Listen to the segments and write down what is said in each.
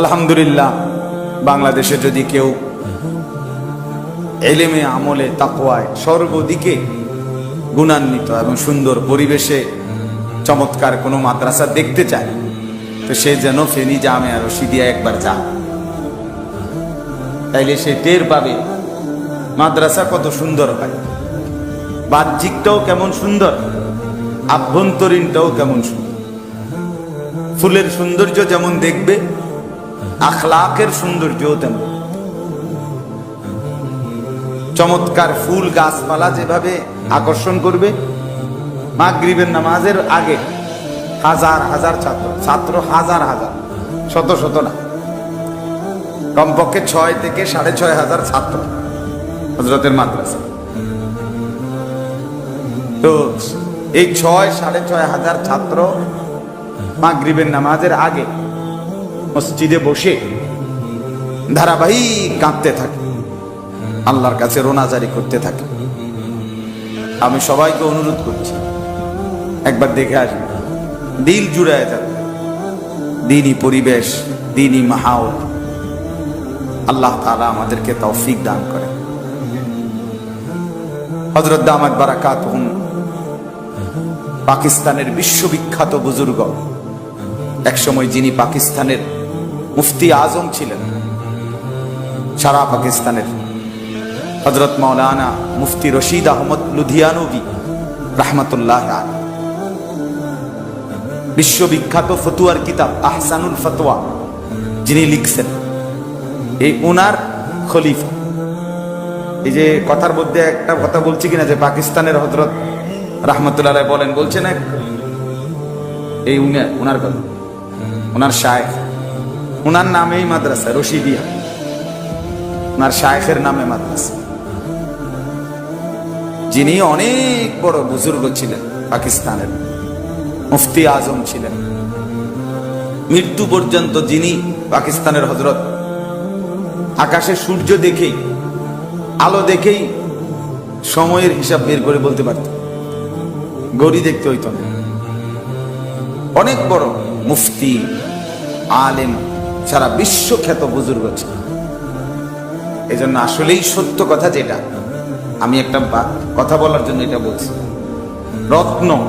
আলহামদুলিল্লাহ, বাংলাদেশে যদি কেউ এলেমে আমলে, তাকওয়ায়, সর্বদিকে গুণান্বিত এবং সুন্দর পরিবেশে চমৎকার কোনো মাদ্রাসা দেখতে চায়, তো সে যেন ফেনী জামে আর রশিদিয়া একবার যা তাইলে সে টের পাবে মাদ্রাসা কত সুন্দর হয়। বাহ্যিকটাও কেমন সুন্দর, আভ্যন্তরীণটাও কেমন সুন্দর। ফুলের সৌন্দর্য যেমন দেখবে আখলাকের সৌন্দর্যও তেমন। চমৎকার ফুল গাছপালা যেভাবে আকর্ষণ করবে, মাগরিবের নামাজের আগে হাজার হাজার ছাত্র ছাত্র হাজার হাজার, শত শত না। কমপক্ষে ছয় থেকে সাড়ে ছয় হাজার ছাত্র হজরতের মাদ্রাসা। তো এই ছয় সাড়ে ছয় হাজার ছাত্র মাগরিবের নামাজের আগে মসজিদে বসে ধারাবাহিক কাঁদতে থাকে, আল্লাহর কাছে রোনাজারি করতে থাকে। আমি সবাইকে অনুরোধ করছি, একবার দেখে আসবে দিল জুড়ায় যাবে। দিনই পরিবেশ, দিনই মাহাউল আল্লাহ তাআলা আমাদেরকে তৌফিক দান করে হজরত দামাত বারাকাত হুম, পাকিস্তানের বিশ্ববিখ্যাত বুজুর্গ। একসময় যিনি পাকিস্তানের মুফতি আজম ছিলেন সারা পাকিস্তানের। হজরত মৌলানা মুফতি রশিদ আহমদ লুধিয়ানবী রাহমাতুল্লাহ বিশ্ববিখ্যাত ফতুয়ার কিতাব আহসানুল ফতোয়া যিনি লিখছেন। এই উনার খলিফা। এই যে কথার মধ্যে একটা কথা বলছি কিনা যে পাকিস্তানের হজরত রাহমাতুল্লাহ বলেন, বলছেন এক এই উনি- উনার কথা। ওনার শায়েখ। ওনার নামেই মাদ্রাসা, রশিদিয়া। ওনার শায়েখের নামে মাদ্রাসা। যিনি অনেক বড় বুজুর্গ ছিলেন পাকিস্তানের, মুফতি আজম ছিলেন। মৃত্যু পর্যন্ত যিনি পাকিস্তানের হজরত আকাশে সূর্য দেখেই, আলো দেখেই সময়ের হিসাব বের করে বলতে পারত গড়ি দেখতে হইত না। অনেক বড় মুফতি, আলেম সারা বিশ্বখ্যাত বুজুর্গ ছিল। এই জন্য আসলেই সত্য কথা যেটা। আমি একটা কথা বলার জন্য এটা বলছি। রত্ন,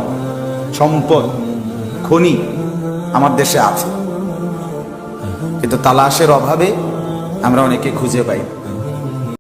সম্পদ, খনি আমার দেশে আছে। কিন্তু তালাশের অভাবে আমরা অনেকে খুঁজে পাই।